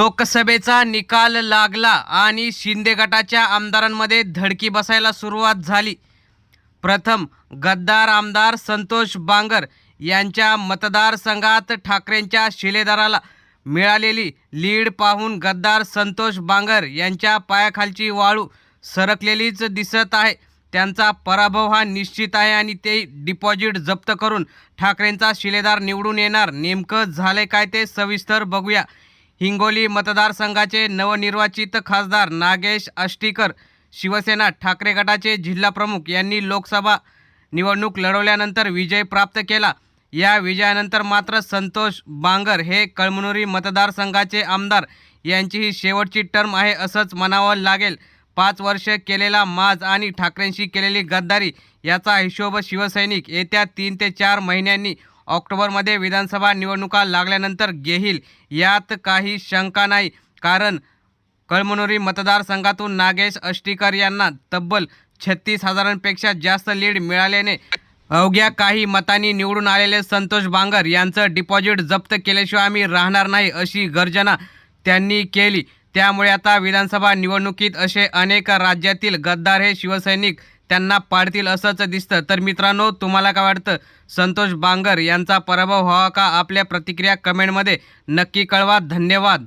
लोकसभेचा निकाल लागला आणि शिंदे गटाच्या आमदारांमध्ये धडकी बसायला सुरुवात झाली. प्रथम गद्दार आमदार संतोष बांगर यांच्या मतदारसंघात ठाकरेंच्या शिलेदाराला मिळालेली लीड पाहून गद्दार संतोष बांगर यांच्या पायाखालची वाळू सरकलेलीच दिसत आहे. त्यांचा पराभव हा निश्चित आहे आणि ते डिपॉझिट जप्त करून ठाकरेंचा शिलेदार निवडून येणार. नेमकं झालं काय ते सविस्तर बघूया. हिंगोली मतदारसंघाचे नवनिर्वाचित खासदार नागेश आष्टीकर शिवसेना ठाकरे गटाचे जिल्हाप्रमुख यांनी लोकसभा निवडणूक लढवल्यानंतर विजय प्राप्त केला. या विजयानंतर मात्र संतोष बांगर हे कळमनुरी मतदारसंघाचे आमदार. यांची ही शेवटची टर्म आहे असंच म्हणावं लागेल. पाच वर्ष केलेला माज आणि ठाकरेंशी केलेली गद्दारी याचा हिशोब शिवसैनिक येत्या तीन ते चार महिन्यांनी ऑक्टोबरमध्ये विधानसभा निवडणुका लागल्यानंतर घेईल. यात काही शंका नाही कारण कळमनुरी मतदारसंघातून नागेश अष्टीकर यांना तब्बल छत्तीस हजारांपेक्षा जास्त लीड मिळाल्याने अवघ्या काही मतांनी निवडून आलेले संतोष बांगर यांचं डिपॉझिट जप्त केल्याशिवाय आम्ही राहणार नाही अशी गर्जना त्यांनी केली. त्यामुळे आता विधानसभा निवडणुकीत असे अनेक राज्यातील गद्दार हे शिवसैनिक त्यांना पाडतील असंच दिसतं. तर मित्रांनो तुम्हाला काय वाटतं? संतोष बांगर यांचा पराभव व्हावा का? आपल्या प्रतिक्रिया कमेंटमध्ये नक्की कळवा. धन्यवाद.